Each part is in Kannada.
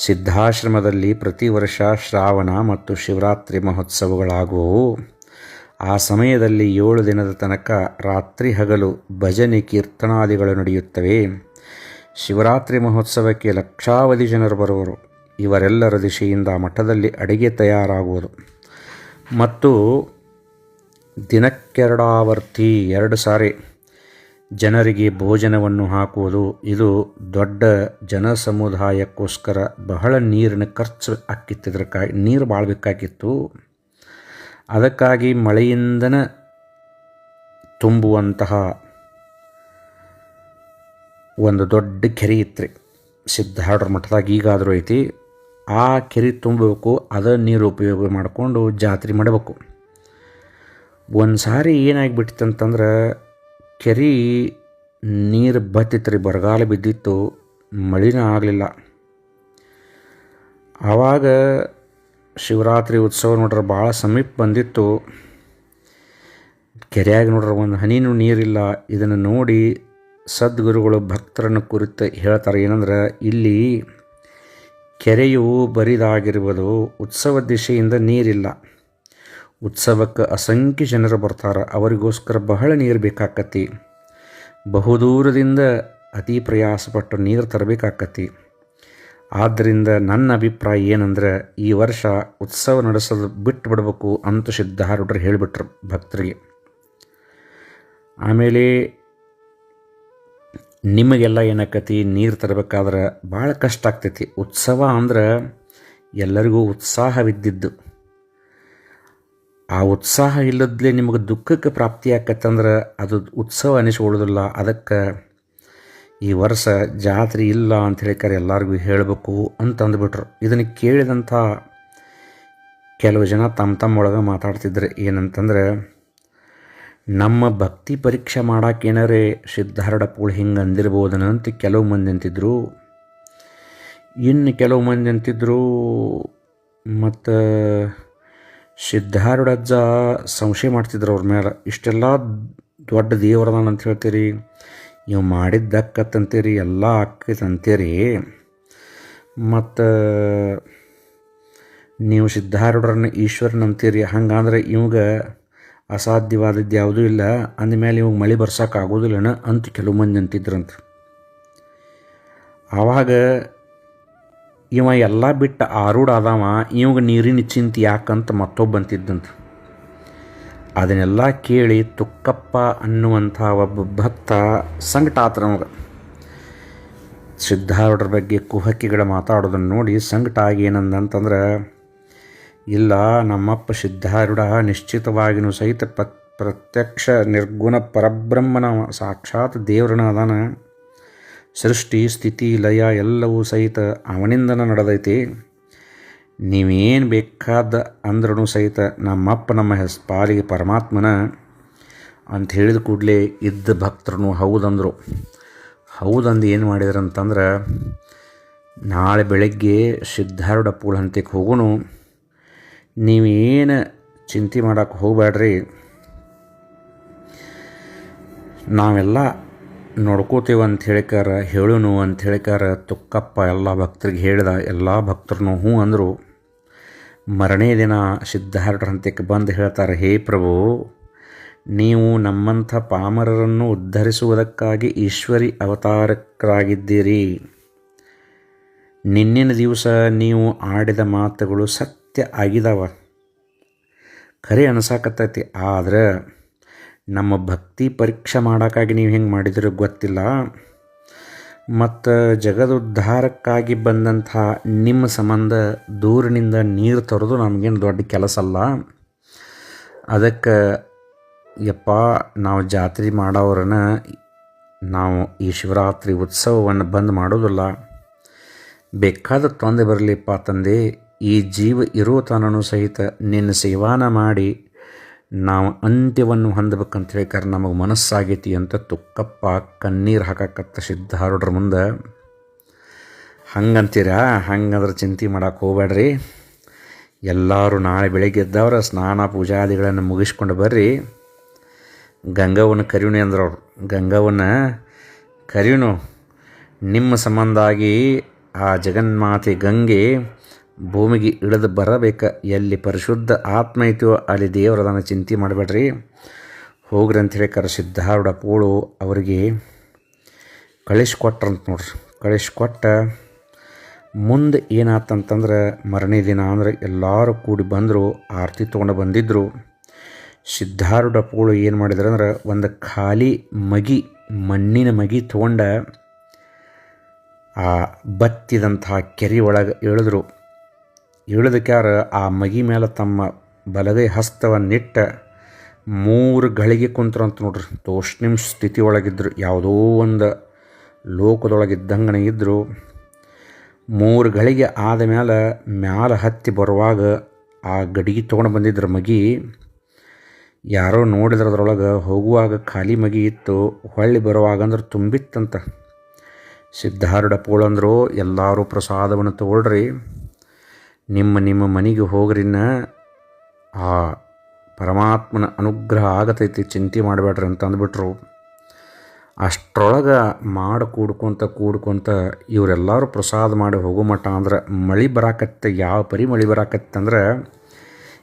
ಸಿದ್ಧಾಶ್ರಮದಲ್ಲಿ ಪ್ರತಿ ವರ್ಷ ಶ್ರಾವಣ ಮತ್ತು ಶಿವರಾತ್ರಿ ಮಹೋತ್ಸವಗಳಾಗುವವು. ಆ ಸಮಯದಲ್ಲಿ ಏಳು ದಿನದ ತನಕ ರಾತ್ರಿ ಹಗಲು ಭಜನೆ ಕೀರ್ತನಾದಿಗಳು ನಡೆಯುತ್ತವೆ. ಶಿವರಾತ್ರಿ ಮಹೋತ್ಸವಕ್ಕೆ ಲಕ್ಷಾವಧಿ ಜನರು ಬರುವರು. ಇವರೆಲ್ಲರ ದಿಶೆಯಿಂದ ಮಠದಲ್ಲಿ ಅಡಿಗೆ ತಯಾರಾಗುವುದು. ಮತ್ತು ದಿನಕ್ಕೆರಡಾವರ್ತಿ ಎರಡು ಸಾರಿ ಜನರಿಗೆ ಭೋಜನವನ್ನು ಹಾಕುವುದು, ಇದು ದೊಡ್ಡ ಜನ ಸಮುದಾಯಕ್ಕೋಸ್ಕರ ಬಹಳ ನೀರಿನ ಖರ್ಚು ಆಕ್ಕಿತ್ತು ಇದಕ್ಕಾಗಿ ನೀರು ಭಾಳ ಬೇಕಾಗಿತ್ತು ಅದಕ್ಕಾಗಿ ಮಳೆಯಿಂದನ ತುಂಬುವಂತಹ ಒಂದು ದೊಡ್ಡ ಕೆರೆ ಇತ್ತು ಸಿದ್ಧಾರ್ಡ್ರ ಮಠದಾಗ ಈಗಾದರೂ ಐತಿ. ಆ ಕೆರೆ ತುಂಬಬೇಕು ಅದರ ನೀರು ಉಪಯೋಗ ಮಾಡಿಕೊಂಡು ಜಾತ್ರೆ ಮಾಡಬೇಕು. ಒಂದು ಸಾರಿ ಏನಾಗಿಬಿಟ್ಟಿತ್ತಂತಂದ್ರೆ ಕೆರೆ ನೀರು ಬತ್ತಿತ್ತು ರೀ ಬರಗಾಲ ಬಿದ್ದಿತ್ತು, ಮಳಿನ ಆಗಲಿಲ್ಲ. ಆವಾಗ ಶಿವರಾತ್ರಿ ಉತ್ಸವ ನೋಡ್ರೆ ಭಾಳ ಸಮೀಪ ಬಂದಿತ್ತು. ಕೆರೆಯಾಗಿ ನೋಡ್ರೆ ಒಂದು ಹನಿನೂ ನೀರಿಲ್ಲ. ಇದನ್ನು ನೋಡಿ ಸದ್ಗುರುಗಳು ಭಕ್ತರನ್ನು ಕುರಿತು ಹೇಳ್ತಾರೆ ಏನಂದ್ರೆ, ಇಲ್ಲಿ ಕೆರೆಯು ಬರಿದಾಗಿರುವುದು ಉತ್ಸವ ದಿಶೆಯಿಂದ ನೀರಿಲ್ಲ. ಉತ್ಸವಕ್ಕೆ ಅಸಂಖ್ಯ ಜನರು ಬರ್ತಾರೆ, ಅವರಿಗೋಸ್ಕರ ಬಹಳ ನೀರು ಬೇಕಾಕತಿ ಬಹುದೂರದಿಂದ ಅತಿ ಪ್ರಯಾಸಪಟ್ಟು ನೀರು ತರಬೇಕಾಕತಿ ಆದ್ದರಿಂದ ನನ್ನ ಅಭಿಪ್ರಾಯ ಏನಂದ್ರೆ, ಈ ವರ್ಷ ಉತ್ಸವ ನಡೆಸೋದು ಬಿಟ್ಟು ಬಿಡಬೇಕು ಅಂತ ಸಿದ್ಧಾರೂಢರು ಹೇಳಿಬಿಟ್ರು ಭಕ್ತರಿಗೆ. ಆಮೇಲೆ ನಿಮಗೆಲ್ಲ ಏನಾಕತಿ ನೀರು ತರಬೇಕಾದ್ರೆ ಭಾಳ ಕಷ್ಟ ಆಗ್ತೈತಿ. ಉತ್ಸವ ಅಂದ್ರೆ ಎಲ್ಲರಿಗೂ ಉತ್ಸಾಹವಿದ್ದಿದ್ದು. ಆ ಉತ್ಸಾಹ ಇಲ್ಲದ್ಲೆ ನಿಮಗೆ ದುಃಖಕ್ಕೆ ಪ್ರಾಪ್ತಿ ಆಕತ್ತಂದ್ರೆ ಅದು ಉತ್ಸವ ಅನಿಸ್ಕೊಳ್ಳೋದಿಲ್ಲ. ಅದಕ್ಕೆ ಈ ವರ್ಷ ಜಾತ್ರೆ ಇಲ್ಲ ಅಂತ ಹೇಳಿಕರೆ ಎಲ್ಲರಿಗೂ ಹೇಳಬೇಕು ಅಂತ ಅಂದ್ಬಿಟ್ರು. ಇದನ್ನು ಕೇಳಿದಂಥ ಕೆಲವು ಜನ ತಮ್ಮ ತಮ್ಮೊಳಗೆ ಮಾತಾಡ್ತಿದ್ರು. ಏನಂತಂದ್ರೆ, ನಮ್ಮ ಭಕ್ತಿ ಪರೀಕ್ಷೆ ಮಾಡಕ್ಕೆ ಏನಾರೇ ಸಿದ್ಧಾರೂಢಪ್ಪಗಳು ಹಿಂಗೆ ಅಂದಿರ್ಬೋದನ ಅಂತ ಕೆಲವು ಮಂದಿ ಅಂತಿದ್ರು. ಇನ್ನು ಕೆಲವು ಮಂದಿ ಅಂತಿದ್ರು, ಮತ್ತು ಸಿದ್ಧಾರೂಢಜ್ಜ ಸಂಶಯ ಮಾಡ್ತಿದ್ರು ಅವ್ರ ಮೇಲೆ ಇಷ್ಟೆಲ್ಲ ದೊಡ್ಡ ದೇವರದಾನ ಅಂತ ಹೇಳ್ತೀರಿ? ನೀವು ಮಾಡಿದ್ದಕ್ಕತ್ತಂತೀರಿ ಎಲ್ಲ ಅಂತೀರಿ ಮತ್ತು ನೀವು ಸಿದ್ಧಾರೂಢರನ್ನ ಈಶ್ವರನ ಅಂತೀರಿ ಹಂಗಂದ್ರೆ ಇವಾಗ ಅಸಾಧ್ಯವಾದದ್ದು ಯಾವುದೂ ಇಲ್ಲ. ಅಂದಮೇಲೆ ಇವಾಗ ಮಳೆ ಬರ್ಸೋಕೆ ಆಗೋದಿಲ್ಲನ ಅಂತ ಕೆಲವು ಮಂದಿ ಅಂತಿದ್ರಂತ. ಆವಾಗ ಇವ ಎಲ್ಲ ಬಿಟ್ಟು ಆರೂಢ ಆದವ, ಇವಾಗ ನೀರಿನ ಚಿಂತೆ ಯಾಕಂತ ಮತ್ತೊಬ್ಬ ಅಂತಿದ್ದಂತ. ಅದನ್ನೆಲ್ಲ ಕೇಳಿ ತುಕ್ಕಪ್ಪ ಅನ್ನುವಂಥ ಒಬ್ಬ ಭಕ್ತ ಸಂಕಟ ಆತ ನಮಗೆ ಸಿದ್ಧಾರೂಢರ ಬಗ್ಗೆ ಕುಹಕಿಗಳ ಮಾತಾಡೋದನ್ನು ನೋಡಿ ಸಂಕಟ ಆಗಿ ಏನಂದಂತಂದ್ರೆ, ಇಲ್ಲ, ನಮ್ಮಪ್ಪ ಸಿದ್ಧಾರೂಢ ನಿಶ್ಚಿತವಾಗಿಯೂ ಸಹಿತ ಪ್ರತ್ಯಕ್ಷ ನಿರ್ಗುಣ ಪರಬ್ರಹ್ಮನ ಸಾಕ್ಷಾತ್ ದೇವ್ರನ್ನ ಅದಾನ. ಸೃಷ್ಟಿ, ಸ್ಥಿತಿ, ಲಯ ಎಲ್ಲವೂ ಸಹಿತ ಅವನಿಂದನ ನಡೆದೈತಿ. ನೀವೇನು ಬೇಕಾದ ಅಂದ್ರೂ ಸಹಿತ ನಮ್ಮಪ್ಪ ನಮ್ಮ ಹೆಸ್, ಪಾಲಿಗೆ ಪರಮಾತ್ಮನ ಅಂತ ಹೇಳಿದ ಕೂಡಲೇ ಇದ್ದ ಭಕ್ತರು ಹೌದಂದರು. ಹೌದಂದು ಏನು ಮಾಡಿದ್ರು ಅಂತಂದ್ರೆ ನಾಳೆ ಬೆಳಗ್ಗೆ ಸಿದ್ಧಾರೂಢ ಪೂಳ ಹಂತಕ್ಕೆ ಹೋಗೋಣ. ನೀವೇನು ಚಿಂತೆ ಮಾಡೋಕ್ಕೆ ಹೋಗಬೇಡ್ರಿ ನಾವೆಲ್ಲ ನೋಡ್ಕೋತೀವಿ ಅಂತ ಹೇಳಿಕಾರ ಹೇಳುನು ಅಂತ ಹೇಳಿಕಾರ ತುಕ್ಕಪ್ಪ ಎಲ್ಲ ಭಕ್ತರಿಗೆ ಹೇಳಿದ, ಎಲ್ಲ ಭಕ್ತರನ್ನು ಹ್ಞೂ ಅಂದರು ಮರನೇ ದಿನ ಸಿದ್ಧಾರೂಢರ ಹಂತಕ್ಕೆ ಬಂದು ಹೇಳ್ತಾರೆ, ಹೇ ಪ್ರಭು, ನೀವು ನಮ್ಮಂಥ ಪಾಮರರನ್ನು ಉದ್ಧರಿಸುವುದಕ್ಕಾಗಿ ಈಶ್ವರಿ ಅವತಾರಕರಾಗಿದ್ದೀರಿ. ನಿನ್ನಿನ ದಿವಸ ನೀವು ಆಡಿದ ಮಾತುಗಳು ಸತ್ಯ ಆಗಿದಾವ. ಖರೆ ಅನ್ಸಾಕತ್ತೈತಿ, ಆದ್ರೆ ನಮ್ಮ ಭಕ್ತಿ ಪರೀಕ್ಷೆ ಮಾಡೋಕ್ಕಾಗಿ ನೀವು ಹೆಂಗೆ ಮಾಡಿದ್ರೆ ಗೊತ್ತಿಲ್ಲ. ಮತ್ತು ಜಗದುದ್ಧಾರಕ್ಕಾಗಿ ಬಂದಂಥ ನಿಮ್ಮ ಸಂಬಂಧ ದೂರಿನಿಂದ ನೀರು ತರೋದು ನಮಗೇನು ದೊಡ್ಡ ಕೆಲಸ ಅಲ್ಲ. ಅದಕ್ಕೆ ಯಪ್ಪ, ನಾವು ಜಾತ್ರೆ ಮಾಡೋರನ್ನ ನಾವು ಈ ಶಿವರಾತ್ರಿ ಉತ್ಸವವನ್ನು ಬಂದ್ ಮಾಡೋದಿಲ್ಲ. ಬೇಕಾದ ತೊಂದರೆ ಬರಲಿಪ್ಪ ತಂದೆ, ಈ ಜೀವ ಇರೋ ತನೂ ಸಹಿತ ನಿನ್ನ ಸೇವಾನ ಮಾಡಿ ನಾವು ಅಂತ್ಯವನ್ನು ಹೊಂದಬೇಕಂತ ಹೇಳಿಕಾರೆ ನಮಗೆ ಮನಸ್ಸಾಗೈತಿ ಅಂತ ತುಕ್ಕಪ್ಪ ಕಣ್ಣೀರು ಹಾಕಕತ್ತ ಸಿದ್ಧಾರೂಢರ ಮುಂದೆ. ಹಂಗಂತೀರಾ? ಹಂಗಂದ್ರೆ ಚಿಂತೆ ಮಾಡಕ್ಕೆ ಹೋಗ್ಬೇಡ್ರಿ ಎಲ್ಲರೂ ನಾಳೆ ಬೆಳಗ್ಗೆ ಎದ್ದವ್ರ ಸ್ನಾನ ಪೂಜಾದಿಗಳನ್ನು ಮುಗಿಸ್ಕೊಂಡು ಬರ್ರಿ. ಗಂಗವ್ವನ ಕರಿಯುಣಿ ಅಂದ್ರೆ ಅವ್ರು. ಗಂಗವ್ವನ ಕರಿಯುನು ನಿಮ್ಮ ಸಂಬಂಧಾಗಿ ಆ ಜಗನ್ಮಾತೆ ಗಂಗೆ ಭೂಮಿಗೆ ಇಳಿದು ಬರಬೇಕ, ಎಲ್ಲಿ ಪರಿಶುದ್ಧ ಆತ್ಮ ಐತೋ ಅಲ್ಲಿ ದೇವರದನ್ನು ಚಿಂತೆ ಮಾಡಬೇಡ್ರಿ. ಹೋಗ್ರಿ ಅಂಥೇಳಿ ಹೇಳಿ ಕರೆ ಸಿದ್ಧಾರೂಢ ಪೋಳು ಅವರಿಗೆ ಕಳಿಸ್ಕೊಟ್ರಂತ ನೋಡ್ರಿ. ಕಳಿಸ್ಕೊಟ್ಟ ಮುಂದೆ ಏನಾತಂತಂದ್ರೆ ಮರನೇ ದಿನ ಅಂದ್ರೆ ಎಲ್ಲರೂ ಕೂಡಿ ಬಂದರು, ಆರತಿ ತೊಗೊಂಡು ಬಂದಿದ್ದರು ಸಿದ್ಧಾರೂಢ ಪೋಳು ಏನು ಮಾಡಿದ್ರು ಅಂದ್ರೆ ಒಂದು ಖಾಲಿ ಮಗಿ, ಮಣ್ಣಿನ ಮಗಿ ತೊಗೊಂಡ ಆ ಬತ್ತಿದಂತಹ ಕೆರೆ ಒಳಗೆ ಇಳಿದ್ರು. ಇಳಿದಕ್ಯಾರ ಆ ಮಗಿ ಮೇಲೆ ತಮ್ಮ ಬಲಗೈ ಹಸ್ತವನ್ನಿಟ್ಟ ಮೂರು ಗಳಿಗೆ ಕುಂತ್ರಂತ ನೋಡ್ರಿ. ತೋಷ್ಣಿಮ್ ಸ್ಥಿತಿ ಒಳಗಿದ್ರು, ಯಾವುದೋ ಒಂದು ಲೋಕದೊಳಗಿದ್ದಂಗನೆ ಇದ್ದರು ಮೂರು ಗಳಿಗೆ ಆದ ಮೇಲೆ ಮ್ಯಾಲ ಹತ್ತಿ ಬರುವಾಗ ಆ ಗಡಿಗೆ ತೊಗೊಂಡು ಬಂದಿದ್ರು ಮಗಿ. ಯಾರೋ ನೋಡಿದ್ರೆ ಅದ್ರೊಳಗೆ ಹೋಗುವಾಗ ಖಾಲಿ ಮಗಿ ಇತ್ತು, ಹೊಳ್ಳಿ ಬರುವಾಗ ಅಂದ್ರೆ ತುಂಬಿತ್ತಂತ. ಪೋಳಂದ್ರು, ಎಲ್ಲರೂ ಪ್ರಸಾದವನ್ನು ತಗೊಳ್ರಿ. ನಿಮ್ಮ ನಿಮ್ಮ ಮನೆಗೆ ಹೋಗ್ರಿನ್ನ ಆ ಪರಮಾತ್ಮನ ಅನುಗ್ರಹ ಆಗತೈತಿ, ಚಿಂತೆ ಮಾಡಬೇಡ್ರಿ ಅಂತ ಅಂದ್ಬಿಟ್ರು. ಅಷ್ಟರೊಳಗೆ ಮಾಡಿ ಕೂಡ್ಕೊತ ಕೂಡ್ಕೊತ ಇವರೆಲ್ಲರೂ ಪ್ರಸಾದ ಮಾಡಿ ಹೋಗೋ ಮಟ್ಟ ಅಂದ್ರೆ ಮಳೆ ಬರಾಕತ್ತೆ, ಯಾವ ಪರಿ ಮಳೆ ಬರಾಕತ್ತಂದ್ರೆ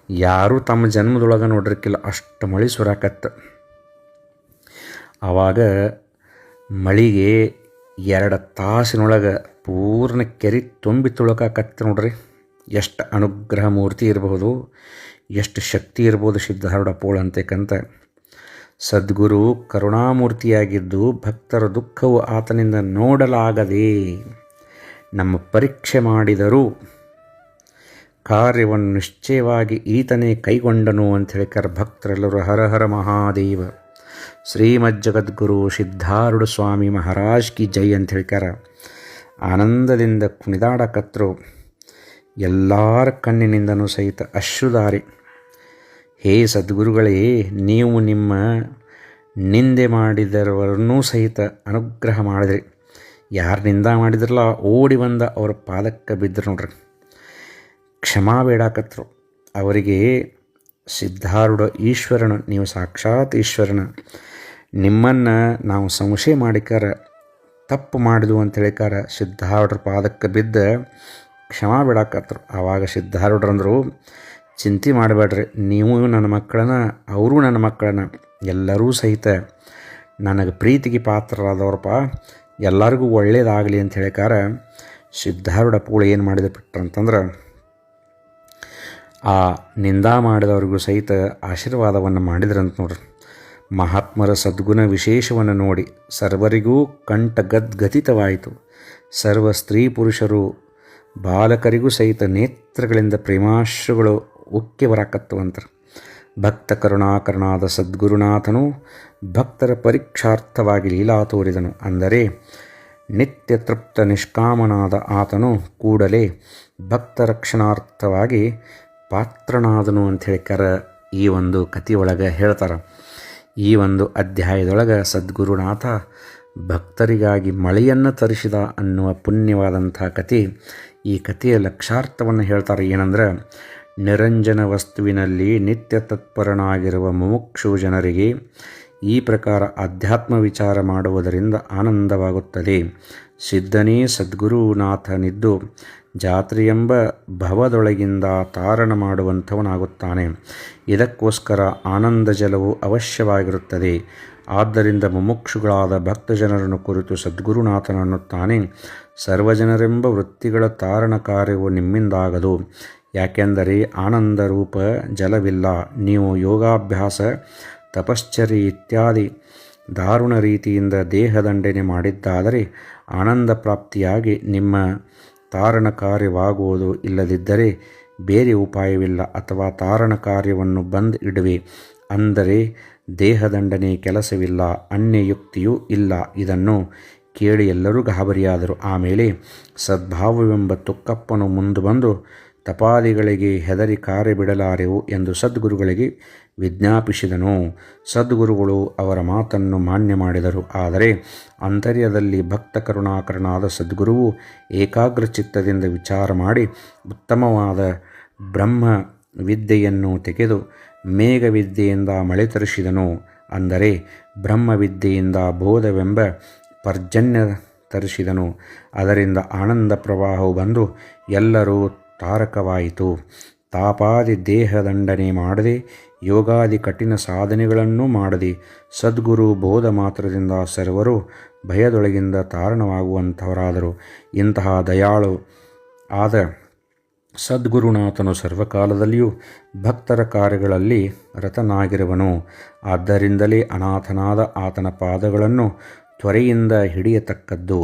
ಯಾರೂ ತಮ್ಮ ಜನ್ಮದೊಳಗೆ ನೋಡಿರ್ಕಿಲ್ಲ, ಅಷ್ಟು ಮಳೆ ಸುರಾಕತ್ತ. ಆವಾಗ ಮಳೆಗೆ ಎರಡು ತಾಸಿನೊಳಗೆ ಪೂರ್ಣ ಕೆರೆ ತುಂಬಿ ತುಳಕಾಕತ್ತೆ ನೋಡ್ರಿ. ಎಷ್ಟು ಅನುಗ್ರಹ ಮೂರ್ತಿ ಇರಬಹುದು ಎಷ್ಟು ಶಕ್ತಿ ಇರ್ಬೋದು ಸಿದ್ಧಾರೂಢ ಪೋಳ ಅಂತಕ್ಕಂತ ಸದ್ಗುರು ಕರುಣಾಮೂರ್ತಿಯಾಗಿದ್ದು ಭಕ್ತರ ದುಃಖವು ಆತನಿಂದ ನೋಡಲಾಗದೆ ನಮ್ಮ ಪರೀಕ್ಷೆ ಮಾಡಿದರೂ ಕಾರ್ಯವನ್ನು ನಿಶ್ಚಯವಾಗಿ ಈತನೇ ಕೈಗೊಂಡನು ಅಂತ ಹೇಳಿಕರ ಭಕ್ತರೆಲ್ಲರೂ ಹರ ಹರ ಮಹಾದೇವ. ಶ್ರೀಮಜ್ಜಗದ್ಗುರು ಸಿದ್ಧಾರೂಢ ಸ್ವಾಮಿ ಮಹಾರಾಜ್ ಕಿ ಜೈ ಅಂತ ಹೇಳಿಕರ ಆನಂದದಿಂದ ಕುಣಿದಾಡಕತ್ರು. ಎಲ್ಲರ ಕಣ್ಣಿನಿಂದನೂ ಸಹಿತ ಅಶ್ರುದಾರಿ ಹೇ ಸದ್ಗುರುಗಳೇ, ನೀವು ನಿಮ್ಮ ನಿಂದೆ ಮಾಡಿದರವರನ್ನೂ ಸಹಿತ ಅನುಗ್ರಹ ಮಾಡಿದ್ರಿ. ಯಾರು ನಿಂದ ಮಾಡಿದ್ರಲ್ಲ, ಓಡಿ ಬಂದ ಅವರ ಪಾದಕ್ಕೆ ಬಿದ್ದರು ನೋಡ್ರಿ. ಕ್ಷಮಾ ಬೇಡಾಕತ್ರು ಅವರಿಗೆ ಸಿದ್ಧಾರೂಢ ಈಶ್ವರನು, ನೀವು ಸಾಕ್ಷಾತ್ ಈಶ್ವರನ. ನಿಮ್ಮನ್ನು ನಾವು ಸಂಶಯ ಮಾಡಿಕಾರ ತಪ್ಪು ಮಾಡಿದ್ವು ಅಂತ ಹೇಳಿಕಾರ ಸಿದ್ಧಾರೂಢರ ಪಾದಕ್ಕೆ ಬಿದ್ದ ಕ್ಷಮಾ ಬಿಡಾಕತ್ರು ಆವಾಗ ಸಿದ್ಧಾರೂಢರಂದರು, ಚಿಂತೆ ಮಾಡಬೇಡ್ರಿ ನೀವು ನನ್ನ ಮಕ್ಕಳನ್ನ, ಅವರು ನನ್ನ ಮಕ್ಕಳನ್ನ, ಎಲ್ಲರೂ ಸಹಿತ ನನಗೆ ಪ್ರೀತಿಗೆ ಪಾತ್ರರಾದವ್ರಪ್ಪ, ಎಲ್ಲರಿಗೂ ಒಳ್ಳೇದಾಗಲಿ ಅಂತ ಹೇಳಿಕಾರ ಸಿದ್ಧಾರೂಢ ಪೂಳ ಏನು ಮಾಡಿದ ಬಿಟ್ರಂತಂದ್ರೆ ಆ ನಿಂದಾ ಮಾಡಿದವ್ರಿಗೂ ಸಹಿತ ಆಶೀರ್ವಾದವನ್ನು ಮಾಡಿದ್ರಂತ ನೋಡ್ರಿ. ಮಹಾತ್ಮರ ಸದ್ಗುಣ ವಿಶೇಷವನ್ನು ನೋಡಿ ಸರ್ವರಿಗೂ ಕಂಠ ಗದ್ಗತಿತವಾಯಿತು ಸರ್ವ ಸ್ತ್ರೀ ಪುರುಷರು ಬಾಲಕರಿಗೂ ಸಹಿತ ನೇತ್ರಗಳಿಂದ ಪ್ರೇಮಾಶ್ರುಗಳು ಉಕ್ಕಿ ಬರಾಕತ್ತುವಂತರು ಭಕ್ತ ಕರುಣಾಕರಣಾದ ಸದ್ಗುರುನಾಥನು ಭಕ್ತರ ಪರೀಕ್ಷಾರ್ಥವಾಗಿ ಲೀಲಾ ತೋರಿದನು. ಅಂದರೆ ನಿತ್ಯ ತೃಪ್ತ ನಿಷ್ಕಾಮನಾದ ಆತನು ಕೂಡಲೇ ಭಕ್ತ ರಕ್ಷಣಾರ್ಥವಾಗಿ ಪಾತ್ರನಾದನು ಅಂಥೇಳಿ ಕರ ಈ ಒಂದು ಕಥೆಯೊಳಗೆ ಹೇಳ್ತಾರೆ. ಈ ಒಂದು ಅಧ್ಯಾಯದೊಳಗೆ ಸದ್ಗುರುನಾಥ ಭಕ್ತರಿಗಾಗಿ ಮಳೆಯನ್ನು ತರಿಸಿದ ಅನ್ನುವ ಪುಣ್ಯವಾದಂಥ ಕತೆ ಈ ಕಥೆಯ ಲಕ್ಷಾರ್ಥವನ್ನು ಹೇಳ್ತಾರೆ ಏನಂದ್ರೆ, ನಿರಂಜನ ವಸ್ತುವಿನಲ್ಲಿ ನಿತ್ಯ ತತ್ಪರನಾಗಿರುವ ಮುಮುಕ್ಷು ಜನರಿಗೆ ಈ ಪ್ರಕಾರ ಅಧ್ಯಾತ್ಮ ವಿಚಾರ ಮಾಡುವುದರಿಂದ ಆನಂದವಾಗುತ್ತದೆ. ಸಿದ್ಧನೇ ಸದ್ಗುರುನಾಥನಿದ್ದು ಜಾತ್ರೆಯೆಂಬ ಭವದೊಳಗಿಂದ ತಾರಣ ಮಾಡುವಂಥವನಾಗುತ್ತಾನೆ. ಇದಕ್ಕೋಸ್ಕರ ಆನಂದ ಜಲವು ಅವಶ್ಯವಾಗಿರುತ್ತದೆ. ಆದ್ದರಿಂದ ಮುಮುಕ್ಷುಗಳಾದ ಭಕ್ತಜನರನ್ನು ಕುರಿತು ಸದ್ಗುರುನಾಥನನ್ನುತ್ತಾನೆ ಸರ್ವಜನರೆಂಬ ವೃತ್ತಿಗಳ ತಾರಣ ಕಾರ್ಯವು ನಿಮ್ಮಿಂದಾಗದು. ಯಾಕೆಂದರೆ ಆನಂದ ರೂಪ ಜಲವಿಲ್ಲ. ನೀವು ಯೋಗಾಭ್ಯಾಸ ತಪಶ್ಚರಿ ಇತ್ಯಾದಿ ದಾರುಣ ರೀತಿಯಿಂದ ದೇಹದಂಡನೆ ಮಾಡಿದ್ದಾದರೆ ಆನಂದ ಪ್ರಾಪ್ತಿಯಾಗಿ ನಿಮ್ಮ ತಾರಣ ಕಾರ್ಯವಾಗುವುದು ಇಲ್ಲದಿದ್ದರೆ ಬೇರೆ ಉಪಾಯವಿಲ್ಲ ಅಥವಾ ತಾರಣ ಕಾರ್ಯವನ್ನು ಬಂದ್ ಇಡುವೆ. ಅಂದರೆ ದೇಹದಂಡನೆ ಕೆಲಸವಿಲ್ಲ, ಅನ್ಯಯುಕ್ತಿಯೂ ಇಲ್ಲ. ಇದನ್ನು ಕೇಳಿ ಎಲ್ಲರೂ ಗಾಬರಿಯಾದರು. ಆಮೇಲೆ ಸದ್ಭಾವವೆಂಬ ತುಕ್ಕಪ್ಪನು ಮುಂದೆ ಬಂದು ತಪಾದಿಗಳಿಗೆ ಹೆದರಿ ಕಾರ್ಯ ಬಿಡಲಾರೆವು? ಎಂದು ಸದ್ಗುರುಗಳಿಗೆ ವಿಜ್ಞಾಪಿಸಿದನು. ಸದ್ಗುರುಗಳು ಅವರ ಮಾತನ್ನು ಮಾನ್ಯ ಮಾಡಿದರು. ಆದರೆ ಅಂತರ್ಯದಲ್ಲಿ ಭಕ್ತ ಕರುಣಾಕರನಾದ ಸದ್ಗುರುವು ಏಕಾಗ್ರ ಚಿತ್ತದಿಂದ ವಿಚಾರ ಮಾಡಿ, ಉತ್ತಮವಾದ ಬ್ರಹ್ಮ ವಿದ್ಯೆಯನ್ನು ತೆಗೆದು ಮೇಘವಿದ್ಯೆಯಿಂದ ಮಳೆ ತರಿಸಿದನು. ಅಂದರೆ ಬ್ರಹ್ಮವಿದ್ಯೆಯಿಂದ ಬೋಧವೆಂಬ ಪರ್ಜನ್ಯ ತರಿಸಿದನು. ಅದರಿಂದ ಆನಂದ ಪ್ರವಾಹವು ಬಂದು ಎಲ್ಲರೂ ತಾರಕವಾಯಿತು. ತಾಪಾದಿ ದೇಹದಂಡನೆ ಮಾಡದೆ ಯೋಗಾದಿ ಕಠಿಣ ಸಾಧನೆಗಳನ್ನು ಮಾಡದೆ ಸದ್ಗುರು ಬೋಧ ಮಾತ್ರದಿಂದ ಸರ್ವರು ಭಯದೊಳಗಿಂದ ತಾರಣವಾಗುವಂಥವರಾದರು. ಇಂತಹ ದಯಾಳು ಆದ ಸದ್ಗುರುನಾಥನು ಸರ್ವಕಾಲದಲ್ಲಿಯೂ ಭಕ್ತರ ಕಾರ್ಯಗಳಲ್ಲಿ ರತನಾಗಿರುವನು. ಆದ್ದರಿಂದಲೇ ಅನಾಥನಾದ ಆತನ ಪಾದಗಳನ್ನು ತ್ವರೆಯಿಂದ ಹಿಡಿಯತಕ್ಕದ್ದು.